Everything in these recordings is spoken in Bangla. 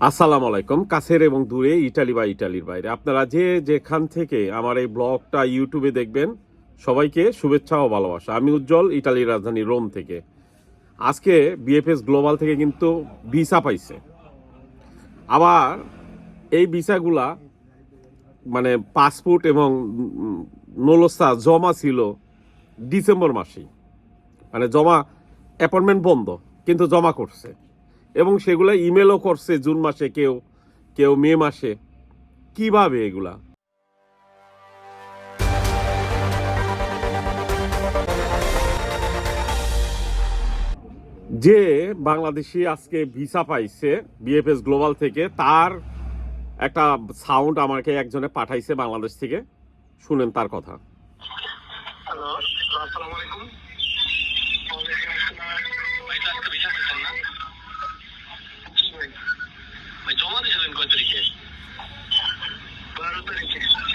আসসালামু আলাইকুম কাছের এবং দূরে ইটালি বা ইটালির বাইরে। আপনারা যে যেখান থেকে আমার এই ব্লগটা ইউটিউবে দেখবেন সবাইকে শুভেচ্ছা ও ভালোবাসা। আমি উজ্জ্বল ইটালির রাজধানী রোম থেকে। আজকে বিএফএস গ্লোবাল থেকে কিন্তু ভিসা পাইছে। আবার এই ভিসাগুলা মানে পাসপোর্ট এবং উম, নলস্তা জমা ছিল ডিসেম্বর মাসেই। মানে জমা অ্যাপয়েন্টমেন্ট বন্ধ কিন্তু জমা করছে। এবং সেগুলো ইমেলও করছে জুন মাসে কেউ কেউ মে মাসে। কীভাবে এগুলা? যে বাংলাদেশি আজকে ভিসা পাইছে বিএফএস গ্লোবাল থেকে, তার একটা সাউন্ড আমাকে একজনে পাঠাইছে বাংলাদেশ থেকে। শুনেন তার কথা। হ্যালো, আসসালামু আলাইকুম ওয়ালাইকুম আসসালাম ভাই তো আজকে ভিসা পাইছেন না জি ভাই ভাই জমা দিয়েছিলেন কয় তারিখে বারো তারিখে বারো তারিখ ডিসেম্বর মাসের ডিসেম্বরের বারো তারিখ জি ভাই এটা অ্যাপার্টমেন্ট নিলেন কীভাবে ভাই অ্যাপার্টমেন্ট এপ্রিলের উনত্রিশ তারিখে জমা দিয়েছি আর অ্যাপার্টমেন্ট পাইছি এই মাসে চিন্তা করেন। মেলের মাধ্যমে মানে পাইছেন না টাকা টাকা দিয়ে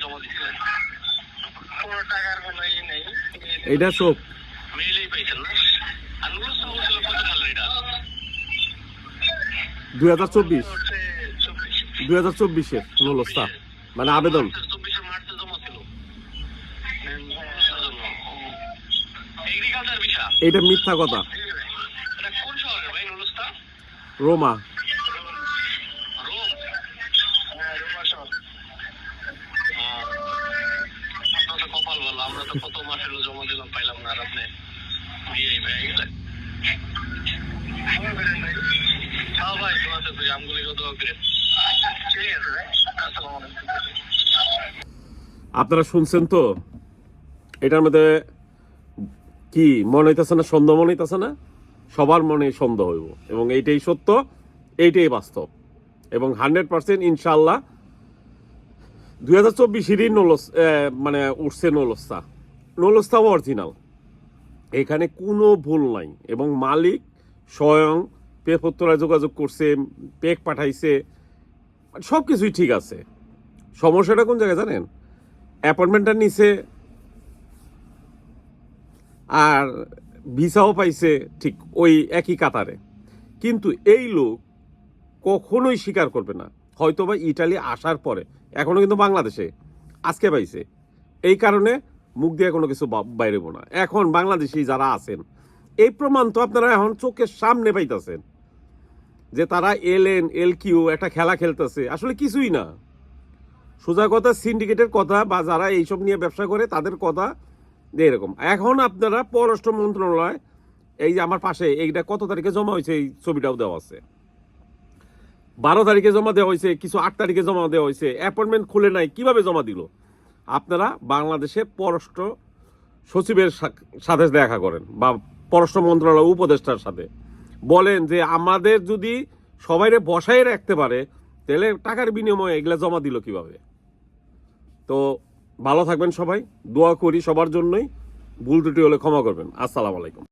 জমা দিচ্ছিলেন কোনো টাকার কোনো ইয়ে নেই। এইটা সব মেইলেই পাইছেন আর নুরুল সাহু ছিল কত দুই হাজার চব্বিশ। দুই হাজার চব্বিশের নলস্তা মানে আবেদন। এইটা মিথ্যা কথা। এটা ভাই রোমা। কত মাস হলো জমা দিলাম পাইলাম না আর আপনি দিয়ে পেয়ে গেলেন ভাই তোমার তো আমগুলি কত করে ঠিক আছে ভাই আসসালামু আলাইকুম আপনারা শুনছেন তো? এটার মধ্যে কি মনে হইতেছে না সন্দেহ মনে হইতেছে না? সবার মনে সন্দেহ হইব। এবং এইটাই সত্য, এইটাই বাস্তব। এবং হান্ড্রেড পার্সেন্ট ইনশাল্লাহ দুই হাজার চব্বিশেরই নলস মানে উঠছে নলস্তা। নলস্তাও অরিজিনাল এখানে কোনো ভুল নাই। এবং মালিক স্বয়ং পেপত্তরায় যোগাযোগ করছে, পেক পাঠাইছে সব কিছুই ঠিক আছে। সমস্যাটা কোন জায়গায় জানেন? অ্যাপয়েন্টমেন্টটা নিছে আর ভিসাও পাইছে ঠিক ওই একই কাতারে। কিন্তু এই লোক কখনোই স্বীকার করবে না। হয়তোবা ইটালি আসার পরে, এখনও কিন্তু বাংলাদেশে আজকে পাইছে। এই কারণে মুখ দিয়ে কোনো কিছু বা- বাইরেব না। এখন বাংলাদেশি যারা আছেন, এই প্রমাণ তো আপনারা এখন চোখের সামনে পাইতেছেন। যে তারা এল এন এল কিউ একটা খেলা খেলতেছে। আসলে কিছুই না। সোজা কথা, সিন্ডিকেটের কথা বা যারা এইসব নিয়ে ব্যবসা করে, তাদের কথা যে এরকম। এখন আপনারা পররাষ্ট্র মন্ত্রণালয়, এই যে আমার পাশে, এইটা কত তারিখে জমা হয়েছে, এই ছবিটাও দেওয়া আছে। বারো তারিখে জমা দেওয়া হয়েছে, কিছু আট তারিখে জমা দেওয়া হয়েছে। অ্যাপয়েন্টমেন্ট খুলে নাই, কীভাবে জমা দিল? আপনারা বাংলাদেশে পররাষ্ট্র সচিবের সাথে দেখা করেন বা পররাষ্ট্র মন্ত্রণালয় উপদেষ্টার সাথে। বলেন যে আমাদের যদি সবাইরে বসাই রাখতে পারে, তাহলে টাকার বিনিময়ে এগুলা জমা দিল কীভাবে? তো ভালো থাকবেন সবাই, দোয়া করি সবার জন্যই। ভুল ত্রুটি হলে ক্ষমা করবেন। আসসালামু আলাইকুম।